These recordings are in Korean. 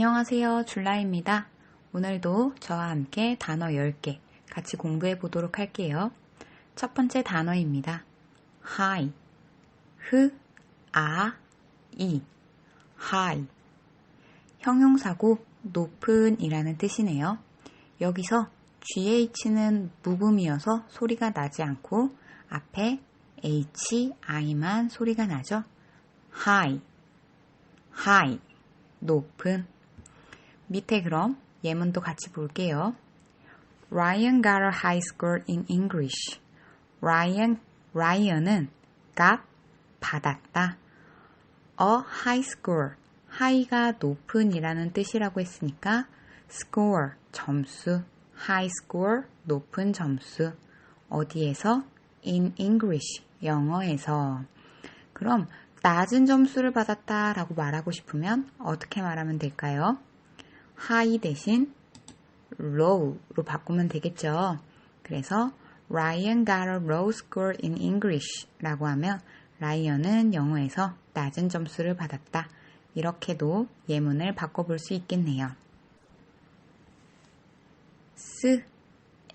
안녕하세요. 줄라입니다. 오늘도 저와 함께 단어 10개 같이 공부해 보도록 할게요. 첫 번째 단어입니다. high. 흐, 아, 이. high. 형용사고 높은 이라는 뜻이네요. 여기서 GH는 묵음이어서 소리가 나지 않고 앞에 H, I만 소리가 나죠. high, high, 높은. 밑에 그럼 예문도 같이 볼게요. Ryan got a high score in English. Ryan, Ryan은 got, 받았다. A high score, high가 높은 이라는 뜻이라고 했으니까 score, 점수, high score, 높은 점수. 어디에서? in English, 영어에서. 그럼 낮은 점수를 받았다 라고 말하고 싶으면 어떻게 말하면 될까요? High 대신 low로 바꾸면 되겠죠. 그래서 Ryan got a low score in English 라고 하면 라이언은 영어에서 낮은 점수를 받았다. 이렇게도 예문을 바꿔볼 수 있겠네요. 스,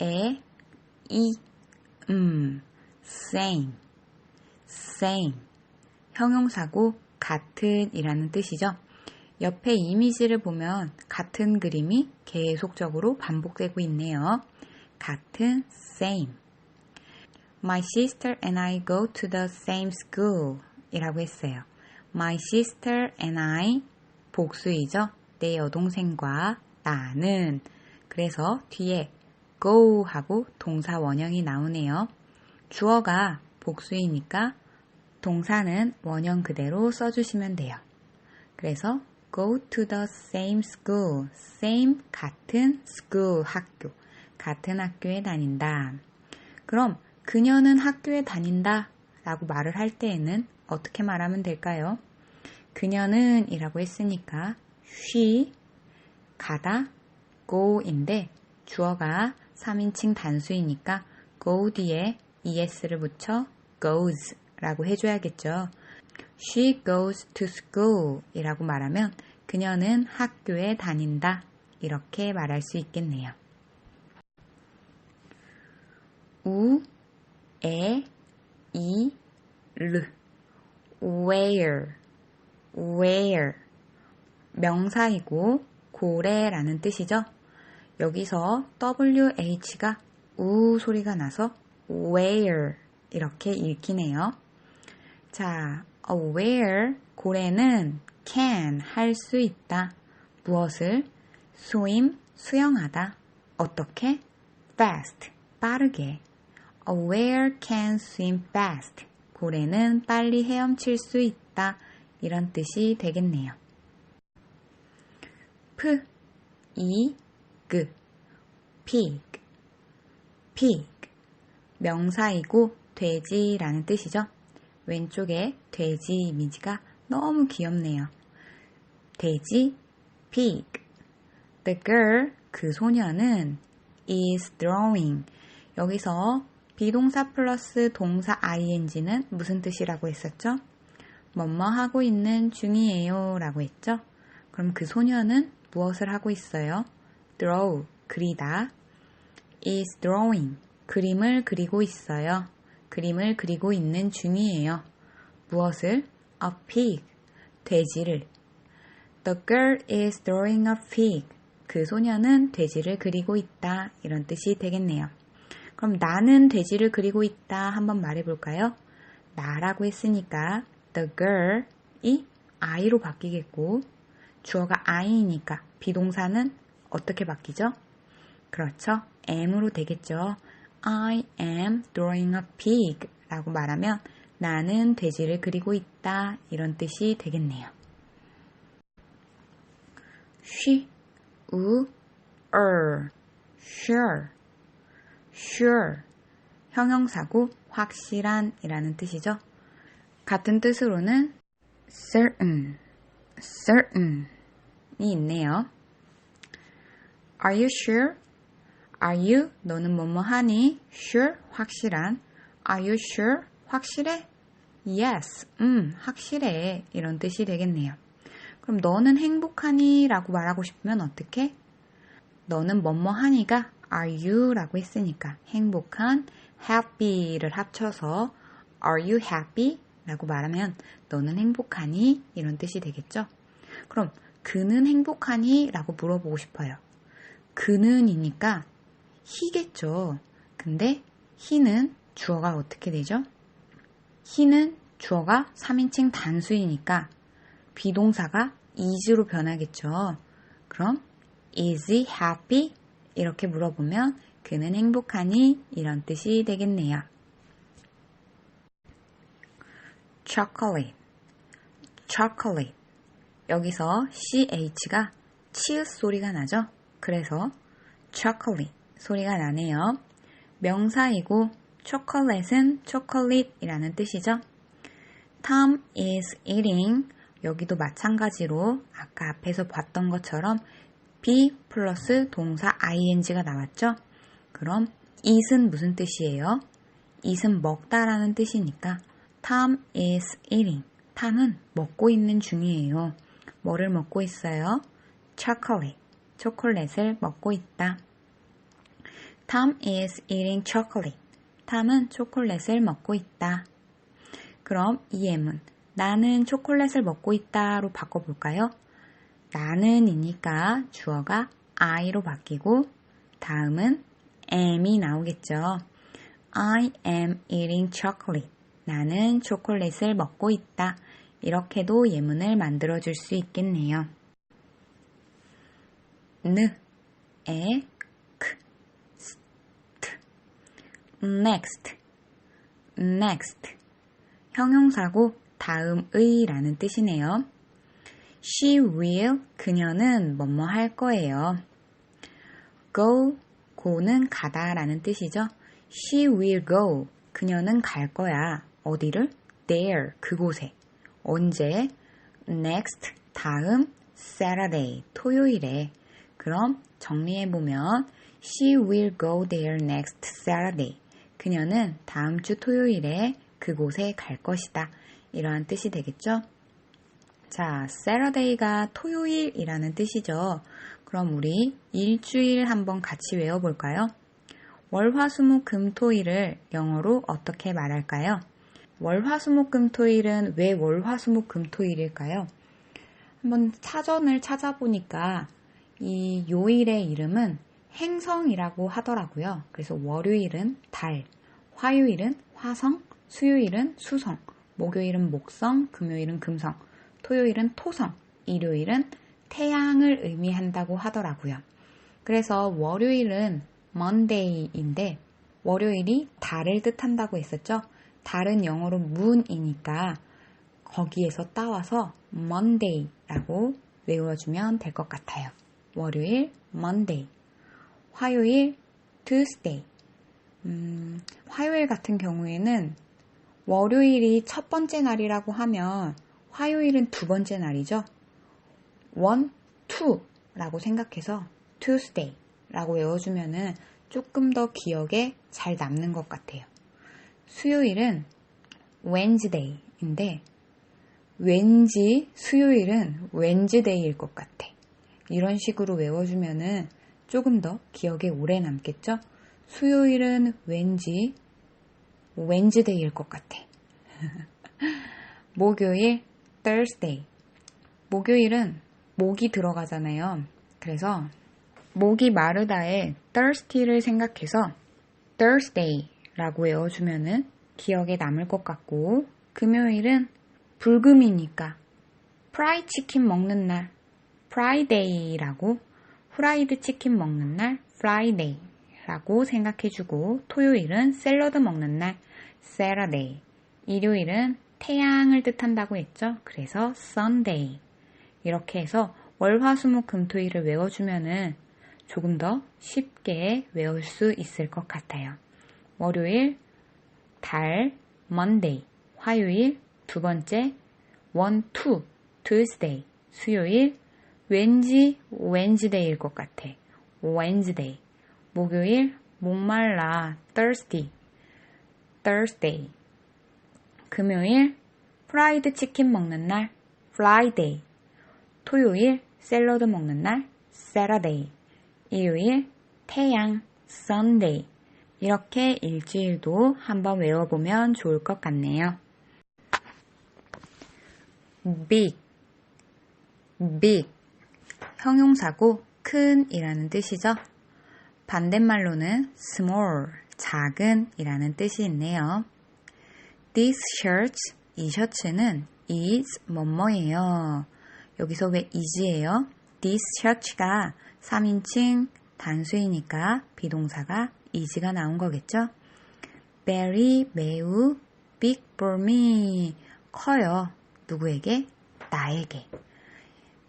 에, 이, 음, same, same. 형용사고 같은 이라는 뜻이죠. 옆에 이미지를 보면 같은 그림이 계속적으로 반복되고 있네요. 같은 same. My sister and I go to the same school 이라고 했어요. My sister and I 복수이죠. 내 여동생과 나는 그래서 뒤에 go 하고 동사 원형이 나오네요. 주어가 복수이니까 동사는 원형 그대로 써주시면 돼요. 그래서 go to the same school, same 같은 school 학교, 같은 학교에 다닌다. 그럼 그녀는 학교에 다닌다 라고 말을 할 때에는 어떻게 말하면 될까요? 그녀는 이라고 했으니까 she, 가다, go인데 주어가 3인칭 단수이니까 go 뒤에 es를 붙여 goes 라고 해줘야겠죠. She goes to school 이라고 말하면 그녀는 학교에 다닌다. 이렇게 말할 수 있겠네요. 우, 에, 이, 르. where, where. 명사이고 고래라는 뜻이죠. 여기서 WH가 우 소리가 나서 where 이렇게 읽히네요. 자, aware 고래는 can 할 수 있다. 무엇을? swim 수영하다. 어떻게? fast 빠르게. aware can swim fast. 고래는 빨리 헤엄칠 수 있다. 이런 뜻이 되겠네요. 프, 이, 그, pig, pig. 명사이고 돼지라는 뜻이죠. 왼쪽에 돼지 이미지가 너무 귀엽네요. 돼지, pig. The girl, 그 소녀는 is drawing. 여기서 비동사 플러스 동사 ing는 무슨 뜻이라고 했었죠? 뭐뭐 하고 있는 중이에요 라고 했죠? 그럼 그 소녀는 무엇을 하고 있어요? draw, 그리다. is drawing, 그림을 그리고 있어요. 그림을 그리고 있는 중이에요. 무엇을? A pig. 돼지를. The girl is drawing a pig. 그 소녀는 돼지를 그리고 있다. 이런 뜻이 되겠네요. 그럼 나는 돼지를 그리고 있다. 한번 말해 볼까요? 나라고 했으니까 the girl이 I로 바뀌겠고 주어가 I니까 비동사는 어떻게 바뀌죠? 그렇죠. am으로 되겠죠. I am drawing a pig 라고 말하면 나는 돼지를 그리고 있다 이런 뜻이 되겠네요. she, u, er, sure, sure 형용사고 확실한 이라는 뜻이죠. 같은 뜻으로는 certain, certain 이 있네요. Are you sure? Are you? 너는 뭐뭐 하니? Sure? 확실한. Are you sure? 확실해? Yes. 음, 확실해. 이런 뜻이 되겠네요. 그럼 너는 행복하니? 라고 말하고 싶으면 어떻게? 너는 뭐뭐 하니가 are you 라고 했으니까 행복한 happy를 합쳐서 are you happy? 라고 말하면 너는 행복하니? 이런 뜻이 되겠죠? 그럼 그는 행복하니? 라고 물어보고 싶어요. 그는이니까 히겠죠. 근데 히는 주어가 어떻게 되죠? 히는 주어가 3인칭 단수이니까 비동사가 is로 변하겠죠. 그럼 is he happy? 이렇게 물어보면 그는 행복하니? 이런 뜻이 되겠네요. chocolate, chocolate. 여기서 ch가 치읓 소리가 나죠? 그래서 chocolate 소리가 나네요. 명사이고 초콜릿은 초콜릿이라는 뜻이죠. Tom is eating 여기도 마찬가지로 아까 앞에서 봤던 것처럼 be 플러스 동사 ing가 나왔죠? 그럼 eat은 무슨 뜻이에요? eat은 먹다라는 뜻이니까 Tom is eating. 탐은 먹고 있는 중이에요. 뭐를 먹고 있어요? chocolate. 초콜릿을 먹고 있다. Tom is eating chocolate. 탐은 초콜릿을 먹고 있다. 그럼 이 M은 나는 초콜릿을 먹고 있다로 바꿔볼까요? 나는이니까 주어가 I로 바뀌고 다음은 am이 나오겠죠. I am eating chocolate. 나는 초콜릿을 먹고 있다. 이렇게도 예문을 만들어 줄 수 있겠네요. 느, 에, 크, 스, 트. Next, next. 형용사고 다음의 라는 뜻이네요. She will, 그녀는 뭐뭐 할 거예요. go, go는 가다 라는 뜻이죠. She will go, 그녀는 갈 거야. 어디를? there, 그곳에. 언제? next, 다음, Saturday, 토요일에. 그럼 정리해보면 She will go there next Saturday. 그녀는 다음 주 토요일에 그곳에 갈 것이다. 이러한 뜻이 되겠죠? 자, Saturday가 토요일이라는 뜻이죠. 그럼 우리 일주일 한번 같이 외워볼까요? 월화수목금토일을 영어로 어떻게 말할까요? 월화수목금토일은 왜 월화수목금토일일까요? 한번 사전을 찾아보니까 이 요일의 이름은 행성이라고 하더라고요. 그래서 월요일은 달, 화요일은 화성, 수요일은 수성, 목요일은 목성, 금요일은 금성, 토요일은 토성, 일요일은 태양을 의미한다고 하더라고요. 그래서 월요일은 Monday인데 월요일이 달을 뜻한다고 했었죠. 달은 영어로 moon이니까 거기에서 따와서 Monday라고 외워주면 될 것 같아요. 월요일 Monday, 화요일 Tuesday. 음, 화요일 같은 경우에는 월요일이 첫 번째 날이라고 하면 화요일은 두 번째 날이죠. one, two라고 생각해서 Tuesday라고 외워주면은 조금 더 기억에 잘 남는 것 같아요. 수요일은 Wednesday인데 왠지 수요일은 Wednesday일 것 같아. 이런 식으로 외워주면은 조금 더 기억에 오래 남겠죠? 수요일은 왠지 웬즈데이일 것 같아. 목요일 Thursday. 목요일은 목이 들어가잖아요. 그래서 목이 마르다에 thirsty를 생각해서 Thursday라고 외워주면은 기억에 남을 것 같고 금요일은 불금이니까 프라이 치킨 먹는 날 Friday라고 후라이드 치킨 먹는 날 Friday 라고 생각해주고 토요일은 샐러드 먹는 날 Saturday 일요일은 태양을 뜻한다고 했죠. 그래서 Sunday 이렇게 해서 월화수목 금토일을 외워주면은 조금 더 쉽게 외울 수 있을 것 같아요. 월요일 달 Monday 화요일 두 번째 one two Tuesday 수요일 왠지 웬즈데이일 것 같아. Wednesday 목요일 목말라 thirsty Thursday 금요일 프라이드 치킨 먹는 날 Friday 토요일 샐러드 먹는 날 Saturday. 일요일 태양 Sunday. 이렇게 일주일도 한번 외워보면 좋을 것 같네요. big, big. 형용사고 큰이라는 뜻이죠. 반대말로는 small, 작은 이라는 뜻이 있네요. This shirt, 이 셔츠는 is 뭐뭐예요. 여기서 왜 is예요? This shirt가 3인칭 단수이니까 비동사가 is가 나온 거겠죠? Very, 매우, big for me. 커요. 누구에게? 나에게.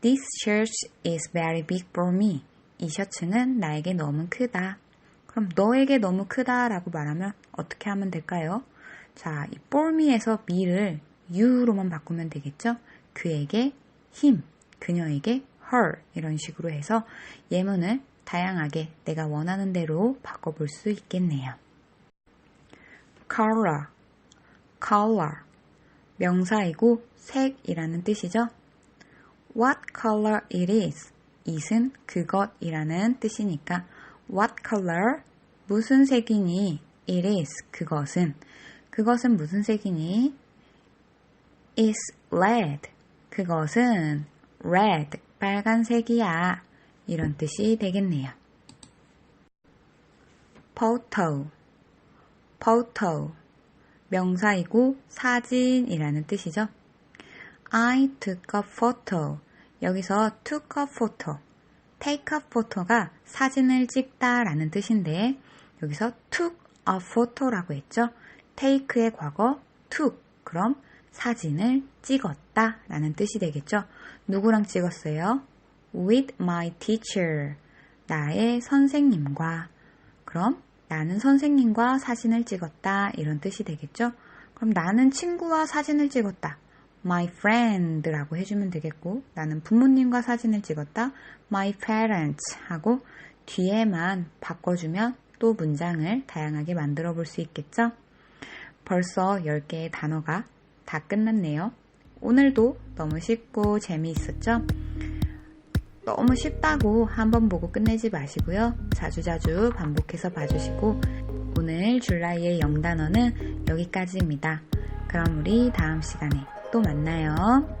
This shirt is very big for me. 이 셔츠는 나에게 너무 크다. 그럼 너에게 너무 크다 라고 말하면 어떻게 하면 될까요? 자, 이 for me에서 me를 you로만 바꾸면 되겠죠? 그에게 him, 그녀에게 her 이런 식으로 해서 예문을 다양하게 내가 원하는 대로 바꿔볼 수 있겠네요. color, color 명사이고 색이라는 뜻이죠. What color it is? it은 그것이라는 뜻이니까 what color? 무슨 색이니? it is 그것은 그것은 무슨 색이니? is red 그것은 red 빨간색이야 이런 뜻이 되겠네요. photo photo 명사이고 사진이라는 뜻이죠. I took a photo. 여기서 took a photo. take a photo가 사진을 찍다 라는 뜻인데 여기서 took a photo라고 했죠. take의 과거 took. 그럼 사진을 찍었다 라는 뜻이 되겠죠. 누구랑 찍었어요? with my teacher. 나의 선생님과. 그럼 나는 선생님과 사진을 찍었다 이런 뜻이 되겠죠. 그럼 나는 친구와 사진을 찍었다. My friend라고 해주면 되겠고 나는 부모님과 사진을 찍었다. my parents 하고 뒤에만 바꿔주면 또 문장을 다양하게 만들어 볼 수 있겠죠. 벌써 10개의 단어가 다 끝났네요. 오늘도 너무 쉽고 재미있었죠? 너무 쉽다고 한 번 보고 끝내지 마시고요. 자주자주 반복해서 봐주시고 오늘 줄라이의 영단어는 여기까지입니다. 그럼 우리 다음 시간에 또 만나요.